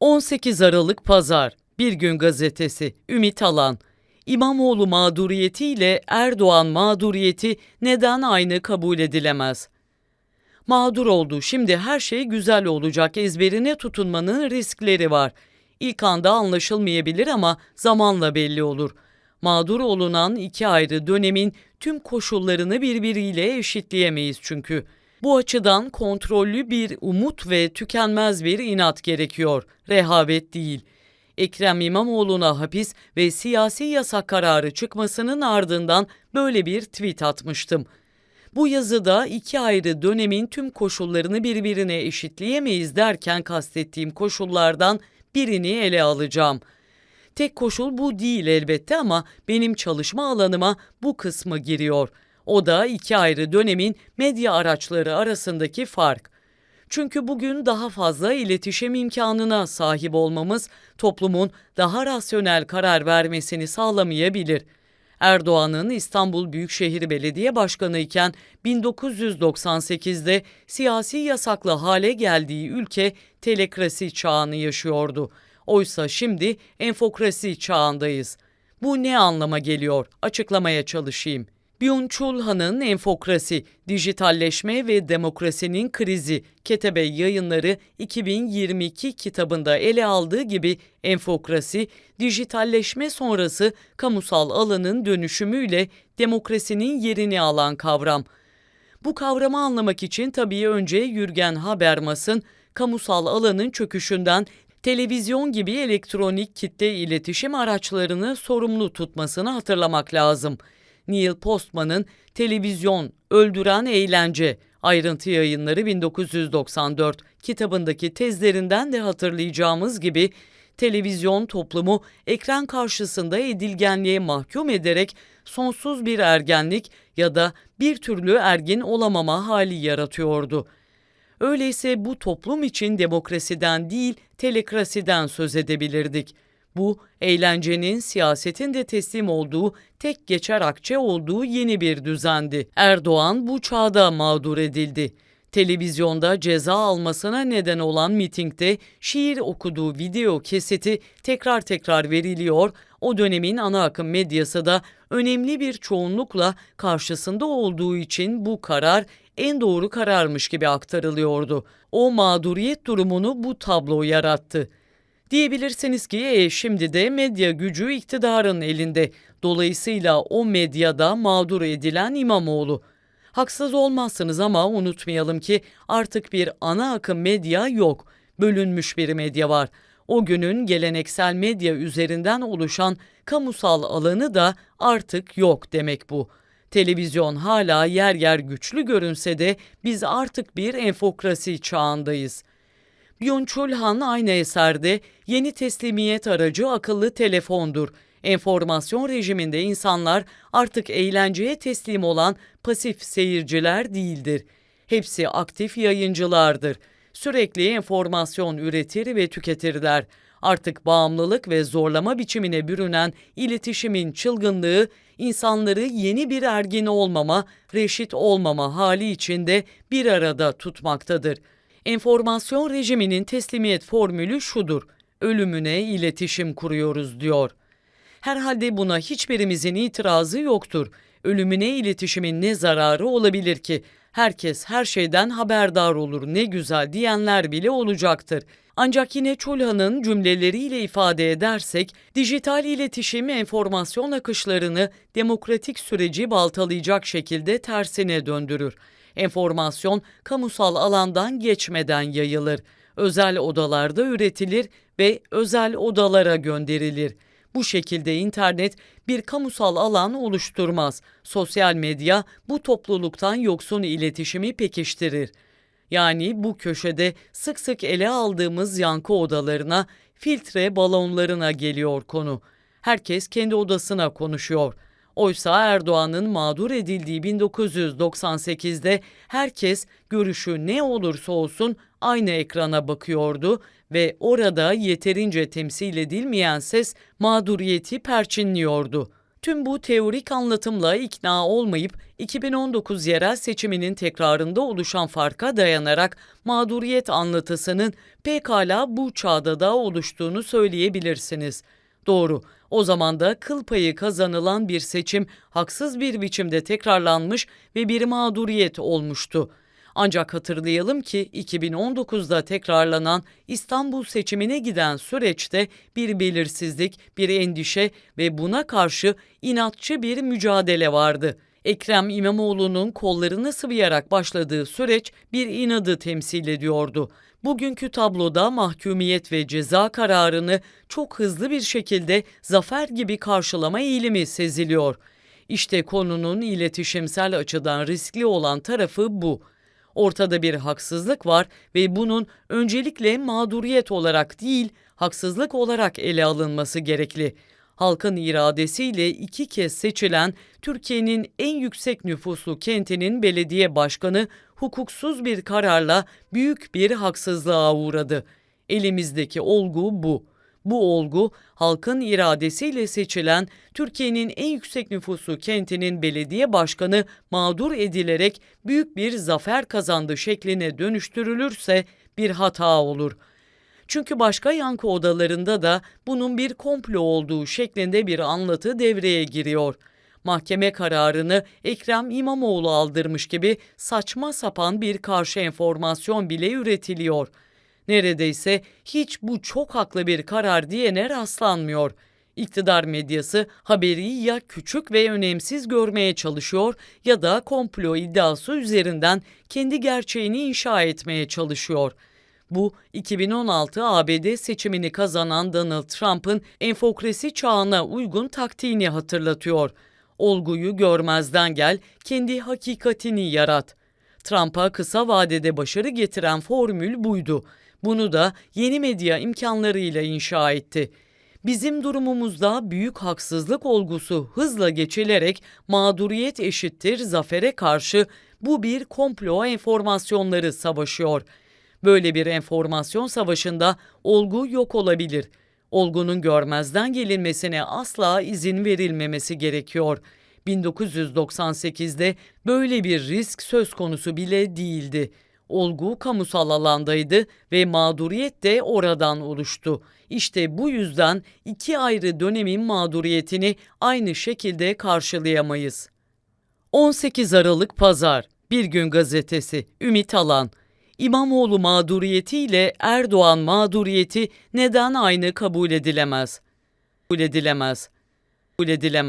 18 Aralık Pazar Bir Gün Gazetesi Ümit Alan İmamoğlu mağduriyetiyle Erdoğan mağduriyeti neden aynı kabul edilemez? Mağdur oldu. Şimdi her şey güzel olacak ezberine tutunmanın riskleri var. İlk anda anlaşılmayabilir ama zamanla belli olur. Mağdur olunan iki ayrı dönemin tüm koşullarını birbiriyle eşitleyemeyiz çünkü. Bu açıdan kontrollü bir umut ve tükenmez bir inat gerekiyor, rehavet değil. Ekrem İmamoğlu'na hapis ve siyasi yasak kararı çıkmasının ardından böyle bir tweet atmıştım. Bu yazıda iki ayrı dönemin tüm koşullarını birbirine eşitleyemeyiz derken kastettiğim koşullardan birini ele alacağım. Tek koşul bu değil elbette ama benim çalışma alanıma bu kısmı giriyor. O da iki ayrı dönemin medya araçları arasındaki fark. Çünkü bugün daha fazla iletişim imkanına sahip olmamız toplumun daha rasyonel karar vermesini sağlamayabilir. Erdoğan'ın İstanbul Büyükşehir Belediye Başkanı iken 1998'de siyasi yasaklı hale geldiği ülke telekrasi çağını yaşıyordu. Oysa şimdi enfokrasi çağındayız. Bu ne anlama geliyor? Açıklamaya çalışayım. Byung-Chul Han'ın Enfokrasi, Dijitalleşme ve Demokrasinin Krizi Ketebe Yayınları 2022 kitabında ele aldığı gibi enfokrasi, dijitalleşme sonrası kamusal alanın dönüşümüyle demokrasinin yerini alan kavram. Bu kavramı anlamak için tabii önce Jürgen Habermas'ın kamusal alanın çöküşünden televizyon gibi elektronik kitle iletişim araçlarını sorumlu tutmasını hatırlamak lazım.'' Neil Postman'ın Televizyon Öldüren Eğlence ayrıntı yayınları 1994 kitabındaki tezlerinden de hatırlayacağımız gibi televizyon toplumu ekran karşısında edilgenliğe mahkum ederek sonsuz bir ergenlik ya da bir türlü ergin olamama hali yaratıyordu. Öyleyse bu toplum için demokrasiden değil telekrasiden söz edebilirdik. Bu eğlencenin siyasetin de teslim olduğu, tek geçer akçe olduğu yeni bir düzendi. Erdoğan bu çağda mağdur edildi. Televizyonda ceza almasına neden olan mitingde şiir okuduğu video keseti tekrar tekrar veriliyor, o dönemin ana akım medyası da önemli bir çoğunlukla karşısında olduğu için bu karar en doğru kararmış gibi aktarılıyordu. O mağduriyet durumunu bu tablo yarattı. Diyebilirsiniz ki e, şimdi de medya gücü iktidarın elinde. Dolayısıyla o medyada mağdur edilen İmamoğlu. Haksız olmazsınız ama unutmayalım ki artık bir ana akım medya yok. Bölünmüş bir medya var. O günün geleneksel medya üzerinden oluşan kamusal alanı da artık yok demek bu. Televizyon hala yer yer güçlü görünse de biz artık bir enfokrasi çağındayız. Byung-Chul Han aynı eserde yeni teslimiyet aracı akıllı telefondur. Enformasyon rejiminde insanlar artık eğlenceye teslim olan pasif seyirciler değildir. Hepsi aktif yayıncılardır. Sürekli enformasyon üretir ve tüketirler. Artık bağımlılık ve zorlama biçimine bürünen iletişimin çılgınlığı insanları yeni bir ergin olmama, reşit olmama hali içinde bir arada tutmaktadır.'' Enformasyon rejiminin teslimiyet formülü şudur. Ölümüne iletişim kuruyoruz diyor. Herhalde buna hiçbirimizin itirazı yoktur. Ölümüne iletişimin ne zararı olabilir ki? Herkes her şeyden haberdar olur ne güzel diyenler bile olacaktır. Ancak yine Çulhan'ın cümleleriyle ifade edersek, dijital iletişim enformasyon akışlarını demokratik süreci baltalayacak şekilde tersine döndürür. Enformasyon kamusal alandan geçmeden yayılır. Özel odalarda üretilir ve özel odalara gönderilir. Bu şekilde internet bir kamusal alan oluşturmaz. Sosyal medya bu topluluktan yoksun iletişimi pekiştirir. Yani bu köşede sık sık ele aldığımız yankı odalarına, filtre balonlarına geliyor konu. Herkes kendi odasına konuşuyor. Oysa Erdoğan'ın mağdur edildiği 1998'de herkes görüşü ne olursa olsun aynı ekrana bakıyordu ve orada yeterince temsil edilmeyen ses mağduriyeti perçinliyordu. Tüm bu teorik anlatımla ikna olmayıp 2019 yerel seçiminin tekrarında oluşan farka dayanarak mağduriyet anlatısının pekala bu çağda da oluştuğunu söyleyebilirsiniz. Doğru, o zaman da kıl payı kazanılan bir seçim haksız bir biçimde tekrarlanmış ve bir mağduriyet olmuştu. Ancak hatırlayalım ki 2019'da tekrarlanan İstanbul seçimine giden süreçte bir belirsizlik, bir endişe ve buna karşı inatçı bir mücadele vardı. Ekrem İmamoğlu'nun kollarını sıvayarak başladığı süreç bir inadı temsil ediyordu. Bugünkü tabloda mahkumiyet ve ceza kararını çok hızlı bir şekilde zafer gibi karşılama eğilimi seziliyor. İşte konunun iletişimsel açıdan riskli olan tarafı bu. Ortada bir haksızlık var ve bunun öncelikle mağduriyet olarak değil, haksızlık olarak ele alınması gerekli. Halkın iradesiyle iki kez seçilen Türkiye'nin en yüksek nüfuslu kentinin belediye başkanı hukuksuz bir kararla büyük bir haksızlığa uğradı. Elimizdeki olgu bu. Bu olgu halkın iradesiyle seçilen Türkiye'nin en yüksek nüfuslu kentinin belediye başkanı mağdur edilerek büyük bir zafer kazandı şekline dönüştürülürse bir hata olur. Çünkü başka yankı odalarında da bunun bir komplo olduğu şeklinde bir anlatı devreye giriyor. Mahkeme kararını Ekrem İmamoğlu aldırmış gibi saçma sapan bir karşı enformasyon bile üretiliyor.'' Neredeyse hiç bu çok haklı bir karar diyene rastlanmıyor. İktidar medyası haberi ya küçük ve önemsiz görmeye çalışıyor ya da komplo iddiası üzerinden kendi gerçeğini inşa etmeye çalışıyor. Bu 2016 ABD seçimini kazanan Donald Trump'ın enfokrasi çağına uygun taktiğini hatırlatıyor. Olguyu görmezden gel, kendi hakikatini yarat. Trump'a kısa vadede başarı getiren formül buydu. Bunu da yeni medya imkanlarıyla inşa etti. Bizim durumumuzda büyük haksızlık olgusu hızla geçilerek mağduriyet eşittir zafere karşı bu bir komplo enformasyonları savaşıyor. Böyle bir enformasyon savaşında olgu yok olabilir. Olgunun görmezden gelinmesine asla izin verilmemesi gerekiyor. 1998'de böyle bir risk söz konusu bile değildi. Olgu kamusal alandaydı ve mağduriyet de oradan oluştu. İşte bu yüzden iki ayrı dönemin mağduriyetini aynı şekilde karşılayamayız. 18 Aralık Pazar Bir Gün Gazetesi Ümit Alan İmamoğlu mağduriyeti ile Erdoğan mağduriyeti neden aynı kabul edilemez? Kabul edilemez. Kabul edilemez.